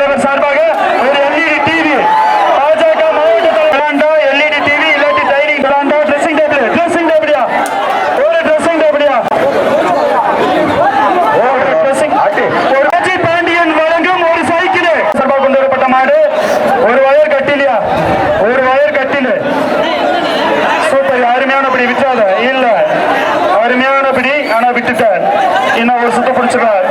தலைவர் சார்பாக ஒரு எல்இடி டிவி பாஜக மாவட்ட தலைவர் எல்இடி டிவி இல்லாட்டி டைனிங் பிளாண்டா ட்ரெஸ்ஸிங் டேபிள் ட்ரெஸ்ஸிங் டேபிளியா ஒரு ட்ரெஸ்ஸிங் டேபிளியா ஒரு ட்ரெஸ்ஸிங் ஒரு அஜித் பாண்டியன் வழங்கும் ஒரு சைக்கிள். சார்பாக கொண்டு வரப்பட்ட மாடு ஒரு வயர் கட்டிலையா ஒரு வயர் கட்டில. சூப்பர் அருமையான படி விட்டாத இல்ல. அருமையான படி ஆனா விட்டுட்டார் இன்னும் ஒரு சுத்த பிடிச்சிருக்கார்.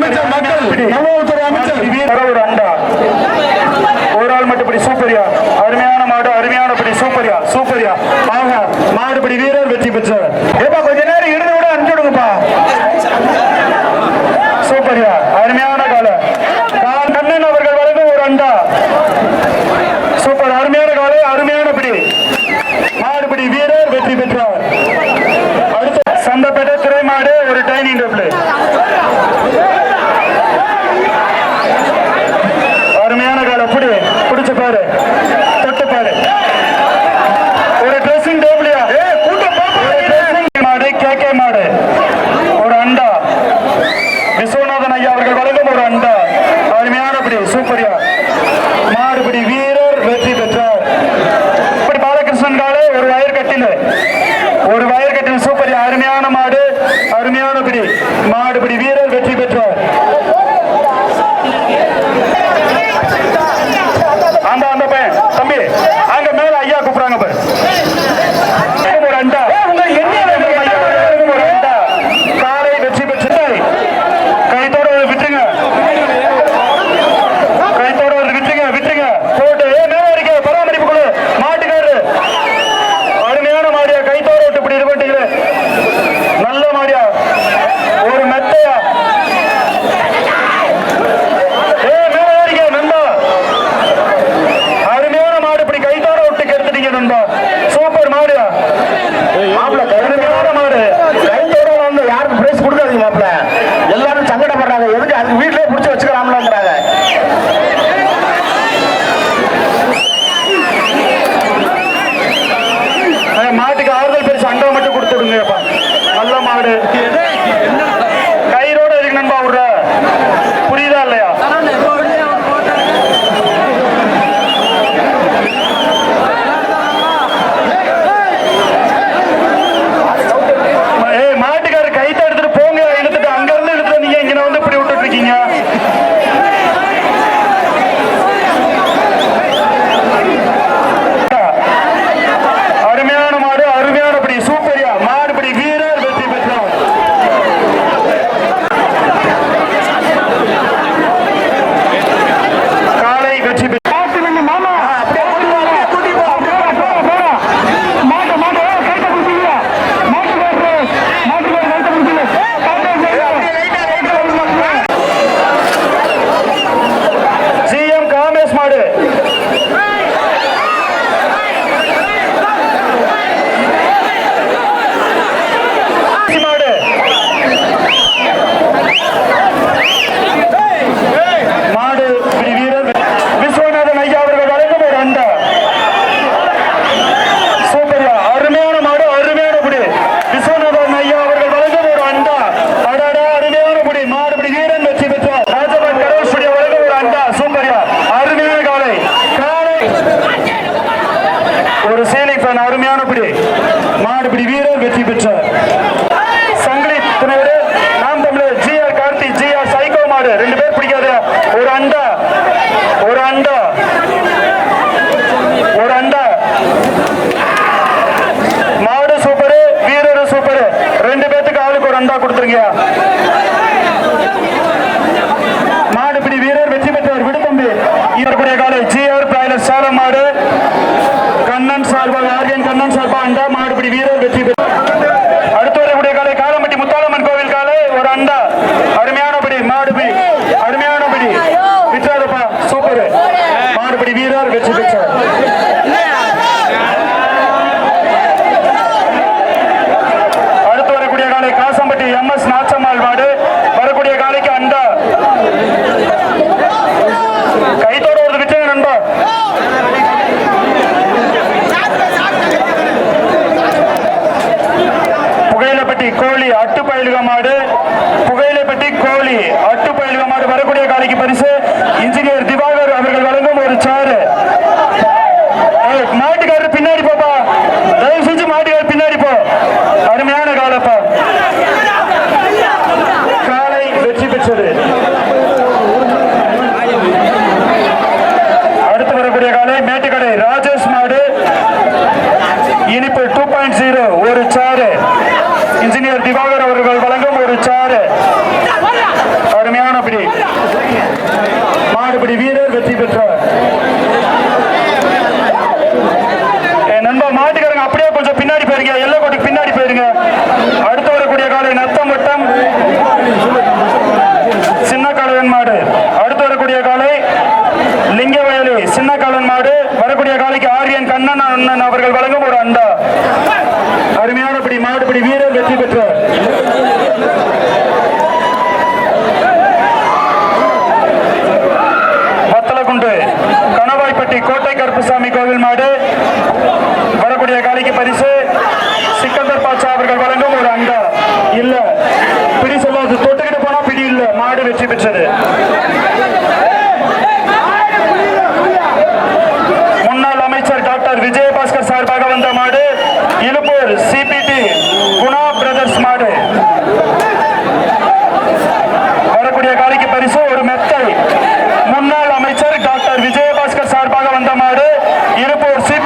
அமைச்சர் மக்கள் உணவுத்துறை அமைச்சர். ஒரு அண்டா. ஒரு ஆள் மட்டும் இப்படி சூப்பரியா? அருமையான மாடு அருமையான படி சூப்பரியா? சூப்பரியா? ஆக மாடுபடி வீரர் வெற்றி பெற்றார் ஏப்பா கொஞ்ச நேரம் இருந்து விட அனுப்பிச்சு விடுங்கப்பா. சூப்பரியா? அருமையான கால. கண்ணன் அவர்கள் வழங்கும் ஒரு அண்டா. சூப்பர் அருமையான காலை அருமையான பிடி. மாடுபடி வீரர் வெற்றி பெற்றார். அடுத்த சந்தப்பட்ட திரைமாடு ஒரு டைனிங் டேபிள். அப்படியா Caído மாடுபிடி வீரர் வெற்றி பெற்றார் நண்பா மாட்டுக்காரங்க அப்படியே கொஞ்சம் பின்னாடி போயிருங்க. எல்லோ பின்னாடி போயிருங்க. அடுத்து வரக்கூடிய காலை நத்தம் வட்டம் சின்ன காலவன் மாடு. அடுத்து வரக்கூடிய காலை லிங்கவயலி. சின்ன காலன் மாடு. வரக்கூடிய காலைக்கு ஆரியன் கண்ணன் அண்ணன் அவர்கள் வழங்கும் ஒரு அண்டா. அருமையான மாடுபிடி வீரர் வெற்றி பெற்றார். கோவில் மாடு இருப்போர் சி